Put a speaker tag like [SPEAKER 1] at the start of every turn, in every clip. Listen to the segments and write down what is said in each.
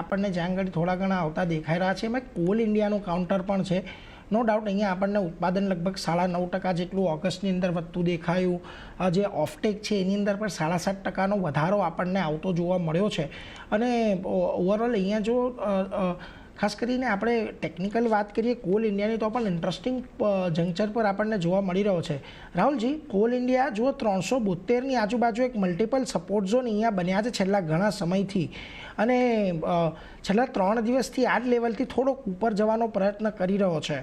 [SPEAKER 1] આપણને જ્યાં આગળ થોડા ઘણા આવતા દેખાઈ રહ્યા છે. એમાં કોલ ઇન્ડિયાનું કાઉન્ટર પણ છે. નો ડાઉટ અહીંયા આપણને ઉત્પાદન લગભગ સાડા નવ ટકા જેટલું ઓગસ્ટની અંદર વધતું દેખાયું. જે ઓફટેક છે, એની અંદર પણ સાડા સાત ટકાનો વધારો આપણને આવતો જોવા મળ્યો છે. અને ઓવરઓલ અહીંયા જો ખાસ કરીને આપણે ટેકનિકલ વાત કરીએ કોલ ઇન્ડિયાની તો પણ ઇન્ટરેસ્ટિંગ જંકચર પર આપણને જોવા મળી રહ્યો છે. રાહુલજી કોલ ઇન્ડિયા જો ત્રણસો બોતેરની આજુબાજુ એક મલ્ટિપલ સપોર્ટ ઝોન અહીંયા બન્યા છે છેલ્લા ઘણા સમયથી. અને છેલ્લા ત્રણ દિવસથી આ જ લેવલથી થોડોક ઉપર જવાનો પ્રયત્ન કરી રહ્યો છે.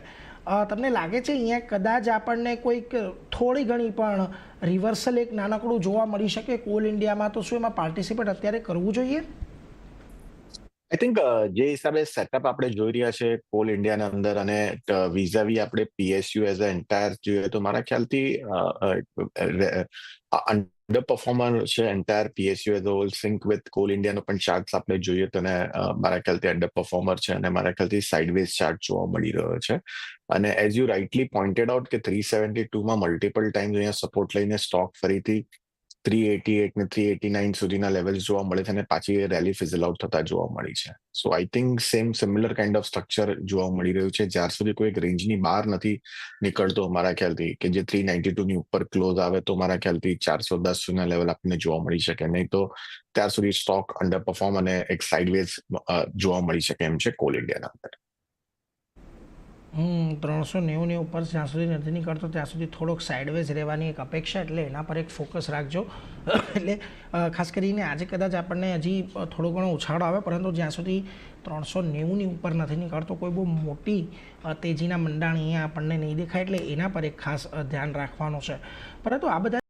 [SPEAKER 1] તમને લાગે છે અહીંયા કદાચ આપણને કોઈક થોડી ઘણી પણ રિવર્સલ એક નાનકડું જોવા મળી શકે કોલ ઇન્ડિયામાં તો શું એમાં પાર્ટિસિપેટ અત્યારે કરવું જોઈએ?
[SPEAKER 2] આઈ થિંક જે હિસાબે સેટઅપ આપણે જોઈ રહ્યા છે કોલ ઇન્ડિયાના અંદર અને વિઝાવી આપણે પીએસયુ એઝ અ એન્ટાયર જોઈએ તો મારા ખ્યાલથી અંડર પરફોર્મર છે entire PSU as whole sync with coal ઇન્ડિયાનો પણ ચાર્ટ આપણે જોઈએ તો અને મારા ખ્યાલથી અંડર પરફોર્મર છે અને મારા ખ્યાલથી સાઇડવેઝ ચાર્ટ જોવા મળી રહ્યો છે. અને as you rightly pointed out કે થ્રી સેવન્ટી ટુમાં મલ્ટિપલ ટાઈમ અહીંયા સપોર્ટ લઈને સ્ટોક ફરીથી થ્રી એટી એટ ને થ્રી એટી નાઇન સુધીના લેવલ્સ જોવા મળે છે અને પાછી એ રેલી ફિઝલ આઉટ થતા જોવા મળી છે. So I think same similar kind of structure જોવા મળી રહ્યું છે. જ્યાર સુધી કોઈ રેન્જની બહાર નથી નીકળતો મારા ખ્યાલથી, કે જે થ્રી નાઇન્ટી ટુ ની ઉપર ક્લોઝ આવે તો મારા ખ્યાલથી ચારસો દસ સુધીના લેવલ આપણને જોવા મળી શકે. નહીં તો ત્યાર સુધી સ્ટોક અંડર પરફોર્મ અને એક સાઇડવેઝ જોવા મળી શકે એમ છે કોલ ઇન્ડિયાના અંદર.
[SPEAKER 1] હમ ત્રણસો નેવુંની ઉપર જ્યાં સુધી નથી નીકળતો, ત્યાં સુધી થોડોક સાઇડવેઝ રહેવાની એક અપેક્ષા એટલે એના પર એક ફોકસ રાખજો. એટલે ખાસ કરીને આજે કદાચ આપણને હજી થોડો ઘણો ઉછાળો આવે, પરંતુ જ્યાં સુધી ત્રણસો નેવુંની ઉપર નથી નીકળતો, કોઈ બહુ મોટી તેજીના મંડાણ અહીંયા આપણને નહીં દેખાય, એટલે એના પર એક ખાસ ધ્યાન રાખવાનું છે. પરંતુ આ બધા